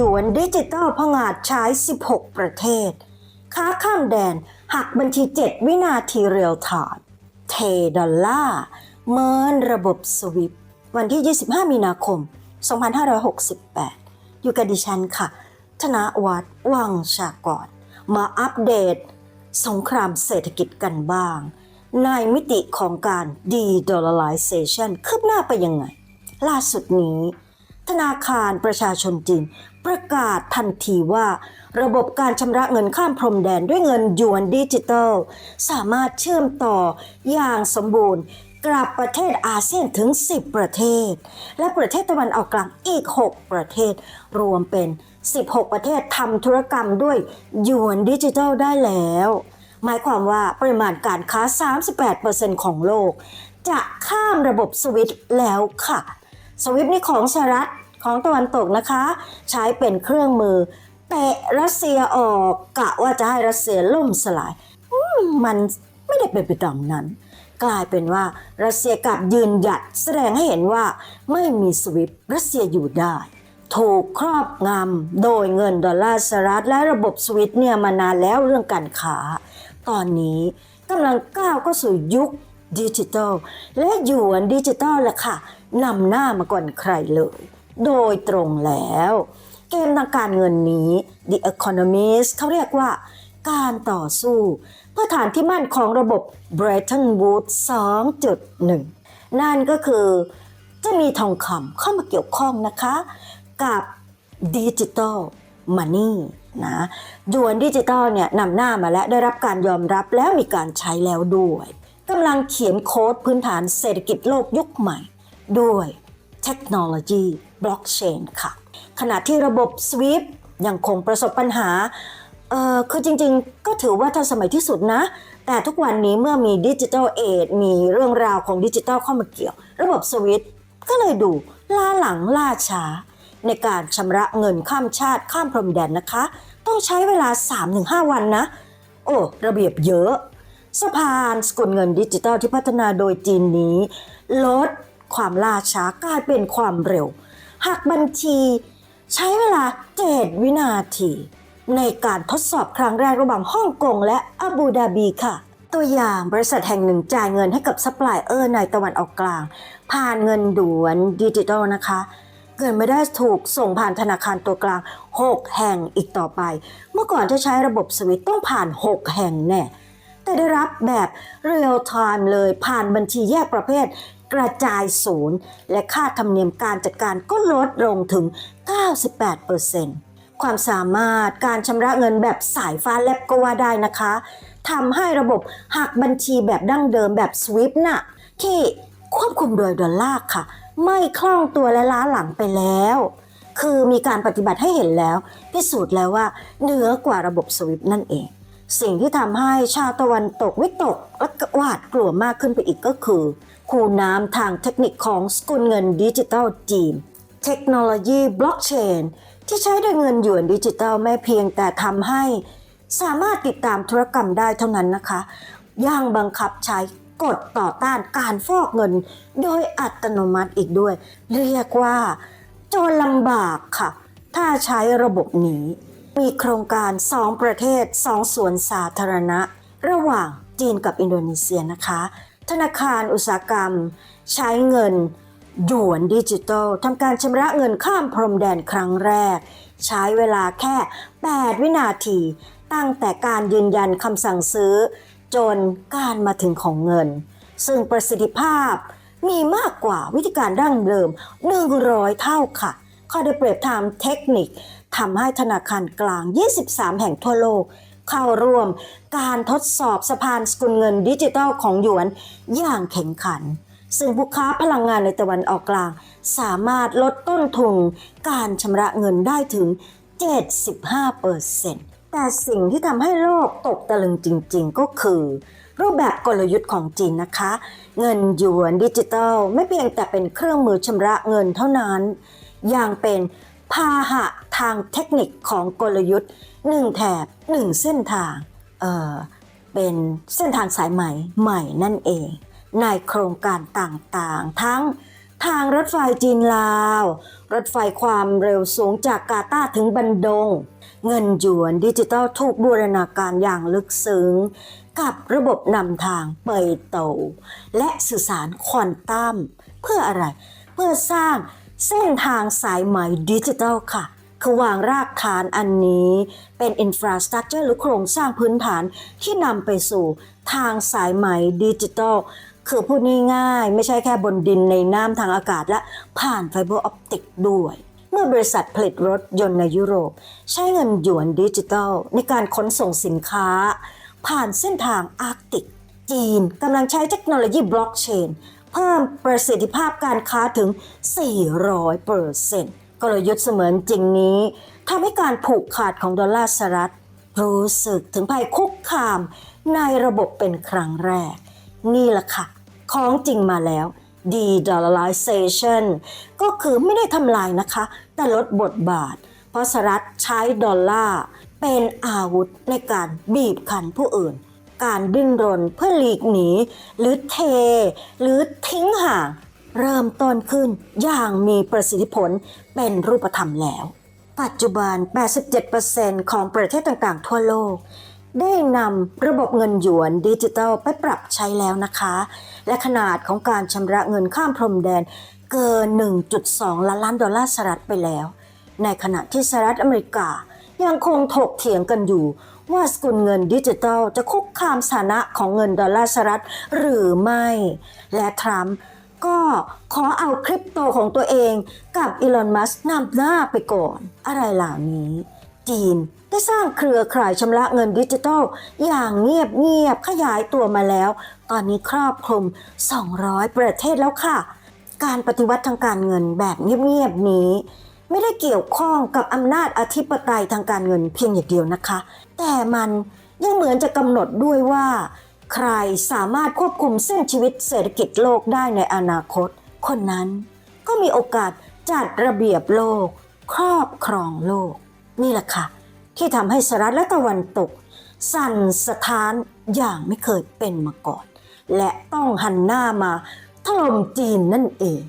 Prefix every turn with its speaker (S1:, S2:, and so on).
S1: ยวนดิจิตอลพงาดใช้ 16 ประเทศ ค้าข้ามแดนหักบัญชี 7 วินาทีเรียลไทม์เทดอลล่าเมินระบบสวิปวันที่ 25 มีนาคม 2568 อยู่กับดิฉันค่ะ ธนวัฒน์วังชากร มาอัปเดต สงครามเศรษฐกิจกันบ้าง ในมิติของการ de-dollarization คืบหน้าไปยังไง ล่าสุดนี้ ธนาคารประชาชนจีนประกาศทันทีว่า ระบบการชำระเงินข้ามพรมแดนด้วยเงินหยวนดิจิทัล สามารถเชื่อมต่ออย่างสมบูรณ์กับประเทศอาเซียนถึง 10 ประเทศ และประเทศตะวันออกกลางอีก 6 ประเทศ รวมเป็น 16 ประเทศทำธุรกรรมด้วยหยวนดิจิทัลได้แล้ว หมายความว่าปริมาณการค้า 38%ของโลก จะข้ามระบบสวิตแล้วค่ะ สวิฟนี่ของสหรัฐ ของตะวันตกนะคะ ใช้เป็นเครื่องมือเตะรัสเซียออกกะว่าจะให้รัสเซียล่มสลายมมันไม่ได้เป็นไปตามนั้น กลายเป็นว่ารัสเซียกลับยืนหยัดแสดงให้เห็นว่าไม่มีสวิฟรัสเซียอยู่ได้ ถูกครอบงำโดยเงินดอลลาร์สหรัฐและระบบสวิตเนี่ยมานานแล้วเรื่องการค้า ตอนนี้กำลังก้าวเข้าสู่ยุคดิจิทัล และหยวนดิจิทัลแหละค่ะนำหน้ามาก่อนใครเลย โดยตรงแล้ว เกมทางการเงินนี้ The Economist เขาเรียกว่า การต่อสู้ เพื่อฐานที่มั่นของระบบ Bretton Woods 2.1 นั่นก็คือจะมีทองคำเข้ามาเกี่ยวข้องนะคะ กับดิจิตอลมันนี่นะยวนดิจิตอลเนี่ยนำหน้ามาและได้รับการยอมรับแล้วมีการใช้แล้วด้วยกำลังเขียนโค้ดพื้นฐานเศรษฐกิจโลกยุคใหม่ ด้วยเทคโนโลยี บล็อกเชนค่ะ ขณะที่ระบบ SWIFT ยังคงประสบปัญหาเออคือจริงๆ ก็ถือว่าทันสมัยที่สุดนะ แต่ทุกวันนี้เมื่อมีดิจิทัลเอทมีเรื่องราวของดิจิทัลเข้ามาเกี่ยว ระบบสวิตก็เลยดูล่าหลังล่าช้า ในการชำระเงินข้ามชาติข้ามพรมแดนนะคะ ต้องใช้เวลา 3-5 วันนะ โอ้ ระเบียบเยอะ สะพานสกุลเงินดิจิทัลที่พัฒนาโดยจีนนี้ ลดความล่าช้ากลายเป็นความเร็ว หากบัญชี ใช้เวลา7วินาที ในการทดสอบครั้งแรกระหว่างฮ่องกงและอาบูดาบีค่ะ ตัวอย่างบริษัทแห่งหนึ่งจ่ายเงินให้กับซัพพลายเออร์ในตะวันออกกลาง ผ่านเงินด่วนดิจิทัลนะคะเงินไม่ได้ถูกส่งผ่านธนาคารตัวกลาง 6 แห่งอีกต่อไป เมื่อก่อนจะใช้ระบบสวิตต้องผ่าน 6 แห่งแน่ แต่ได้รับแบบเรียลไทม์เลยผ่านบัญชีแยกประเภท กระจายศูนย์ และค่าธรรมเนียมการจัดการก็ลดลงถึง 98%ความสามารถการชำระเงินแบบสายฟ้าแลบก็ว่าได้นะคะทำให้ระบบหักบัญชีแบบดั้งเดิมแบบ SWIFT น่ะที่ควบคุมโดยดอลลาร์ค่ะ ไม่คล่องตัวและล้าหลังไปแล้ว คือมีการปฏิบัติให้เห็นแล้ว พิสูจน์แล้วว่าเหนือกว่าระบบ SWIFT นั่นเอง สิ่งที่ทำให้ชาวตะวันตกวิตกและหวาดกลัวมากขึ้นไปอีกก็คือ คูน้ำทางเทคนิคของสกุลเงินดิจิทัลจีน เทคโนโลยีบล็อกเชนที่ใช้ด้วยเงินหยวนดิจิทัลไม่เพียงแต่ทำให้ สามารถติดตามธุรกรรมได้เท่านั้นนะคะยังบังคับใช้กฎต่อต้านการฟอกเงิน โดยอัตโนมัติอีกด้วย เรียกว่า โจรลำบากค่ะ ถ้าใช้ระบบนี้ มีโครงการ2ประเทศ2สวนสาธารณะ ระหว่างจีนกับอินโดนีเซียนะคะ ธนาคารอุตสาหกรรม ใช้เงินหยวนดิจิทัลทำการชำระเงินข้ามพรมแดนครั้งแรก ใช้เวลาแค่ 8 วินาที ตั้งแต่การยืนยันคำสั่งซื้อ จนการมาถึงของเงิน ซึ่งประสิทธิภาพมีมากกว่าวิธีการดั้งเดิม 100 เท่าค่ะ ข้อได้เปรียบทม์เทคนิคทำให้ธนาคารกลาง 23 แห่งทั่วโลก เข้าร่วม การทดสอบสะพานสกุลเงินดิจิทัลของหยวนอย่างแข่งขัน ซึ่งผู้ค้าพลังงานในตะวันออกกลาง สามารถลดต้นทุนการชำระเงินได้ถึง 75%แต่สิ่งที่ทำให้โลกตกตะลึงจริง ๆ ก็คือรูปแบบกลยุทธ์ของจีนนะคะ เงินหยวนดิจิทัลไม่เพียงแต่เป็นเครื่องมือชำระเงินเท่านั้น ยังเป็น พาหะทางเทคนิคของกลยุทธ์หนึ่งแถบหนึ่งเส้นทางเออเป็นเส้นทางสายใหม่ใหม่นั่นเอง ในโครงการต่างๆ ทั้งทางรถไฟจีนลาว รถไฟความเร็วสูงจากกาตาถึงบันดง เงินหยวนดิจิตอลถูกบูรณาการอย่างลึกซึ้ง กับระบบนำทางเปยโต และสื่อสารควอนตัมเพื่ออะไร เพื่อสร้าง เส้นทางสายไหมดิจิทัลค่ะ คือวางรากฐานอันนี้เป็นอินฟราสตรักเจอร์หรือโครงสร้างพื้นฐานที่นำไปสู่ทางสายไหมดิจิทัลคือพูดง่ายๆ ไม่ใช่แค่บนดินในน้ำทางอากาศและผ่านไฟเบอร์ออปติกด้วย เมื่อบริษัทผลิตรถยนต์ในยุโรป ใช้เงินหยวนดิจิทัล ในการขนส่งสินค้า ผ่านเส้นทางอาร์กติก จีนกำลังใช้เทคโนโลยีบล็อกเชน เพิ่มประสิทธิภาพการค้าถึง 400เปอร์เซ็นต์กลยุทธ์เสมือนจริงนี้ทำให้การผูกขาดของดอลลาร์สหรัฐรู้สึกถึงภัยคุกคามในระบบเป็นครั้งแรก นี่แหละค่ะ ของจริงมาแล้ว de-dollarization ก็คือไม่ได้ทำลายนะคะ แต่ลดบทบาท เพราะสหรัฐใช้ดอลลาร์เป็นอาวุธในการบีบคั้นผู้อื่น การดิ้นรนเพื่อหลีกหนี หรือเท หรือทิ้งห่าง เริ่มต้นขึ้นอย่างมีประสิทธิผลเป็นรูปธรรมแล้ว ปัจจุบัน 87%ของประเทศต่างๆ ทั่วโลก ได้นำระบบเงินหยวนดิจิทัลไปปรับใช้แล้วนะคะ และขนาดของการชำระเงินข้ามพรมแดนเกิน 1.2 ล้านล้านดอลลาร์สหรัฐไปแล้ว ในขณะที่สหรัฐอเมริกายังคงถกเถียงกันอยู่ ว่าสกุลเงินดิจิทัลจะคุกคามสถานะของเงินดอลลาร์สหรัฐหรือไม่ และทรัมป์ก็ขอเอาคริปโตของตัวเองกับอีลอนมัสก์นำหน้าไปก่อน อะไรเหล่านี้ จีนได้สร้างเครือข่ายชำระเงินดิจิทัล อย่างเงียบเงียบๆขยายตัวมาแล้ว ตอนนี้ครอบคลุม 200 ประเทศแล้วค่ะ การปฏิวัติทางการเงินแบบเงียบๆนี้ ไม่ได้เกี่ยวข้องกับอำนาจอธิปไตยทางการเงินเพียงอย่างเดียวนะคะ แต่มันยังเหมือนจะกำหนดด้วยว่า ใครสามารถควบคุมเส้นชีวิตเศรษฐกิจโลกได้ในอนาคต คนนั้นก็มีโอกาสจัดระเบียบโลก ครอบครองโลก นี่แหละค่ะ ที่ทำให้สหรัฐและตะวันตก สั่นสะท้านอย่างไม่เคยเป็นมาก่อน และต้องหันหน้ามาถล่มจีนนั่นเอง